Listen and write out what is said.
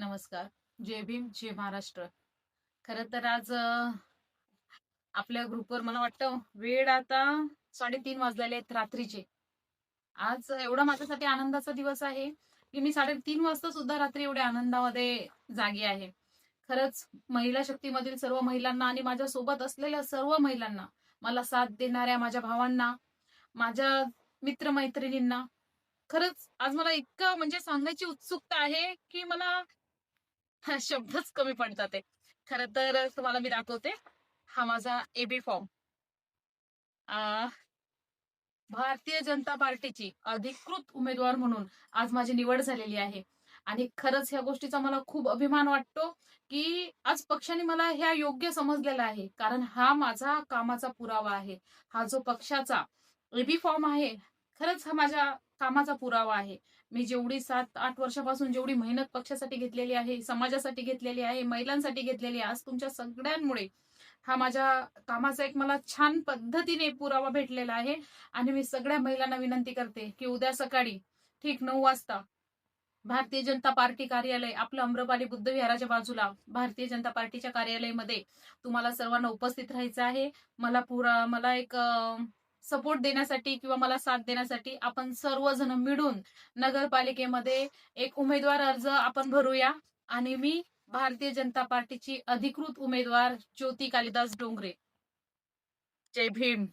नमस्कार. जय भीम जय महाराष्ट्र. खरं तर आज आपल्या ग्रुपवर मला वाटतं वेळ आता साडेतीन वाजलेले आहेत रात्रीचे. आज एवढा माझ्यासाठी आनंदाचा दिवस आहे की मी साडेतीन वाजता सुद्धा रात्री एवढ्या आनंदामध्ये जागी आहे. खरंच महिला शक्तीमधील सर्व महिलांना आणि माझ्या सोबत असलेल्या सर्व महिलांना मला साथ देणाऱ्या माझ्या भावांना माझ्या मित्रमैत्रिणींना खरंच आज मला इतकं म्हणजे सांगायची उत्सुकता आहे की मला हा शब्दच कमी पडतात ते खर तर तुम्हाला मी दाखवते. हा माझा एबी फॉर्म भारतीय जनता पार्टीची अधिकृत उमेदवार म्हणून आज माझी निवड झालेली आहे. आणि खरंच ह्या गोष्टीचा मला खूप अभिमान वाटतो की आज पक्षाने मला ह्या योग्य समजलेला आहे. कारण हा माझा कामाचा पुरावा आहे. हा जो पक्षाचा एबी फॉर्म आहे खरंच हा माझ्या कामाचा पुरावा आहे. मी जेवढी सात आठ वर्षापासून जेवढी मेहनत पक्षासाठी घेतलेली आहे समाजासाठी घेतलेली आहे महिलांसाठी घेतलेली आहे आज तुमच्या सगळ्यांमुळे हा माझ्या कामाचा एक मला छान पद्धतीने पुरावा भेटलेला आहे आणि मी सगळ्या महिलांना विनंती करते की उद्या सकाळी ठीक नऊ वाजता भारतीय जनता पार्टी कार्यालय आपलं अम्रपाली बुद्ध विहाराच्या बाजूला भारतीय जनता पार्टीच्या कार्यालयामध्ये तुम्हाला सर्वांना उपस्थित राहायचं आहे. मला पुरा मला एक सपोर्ट देण्यासाठी किंवा मला साथ देण्यासाठी आपण सर्वजण मिळून नगरपालिकेमध्ये एक उमेदवार अर्ज आपण भरूया. आणि मी भारतीय जनता पार्टीची अधिकृत उमेदवार ज्योती कालिदास डोंगरे. जय भीम.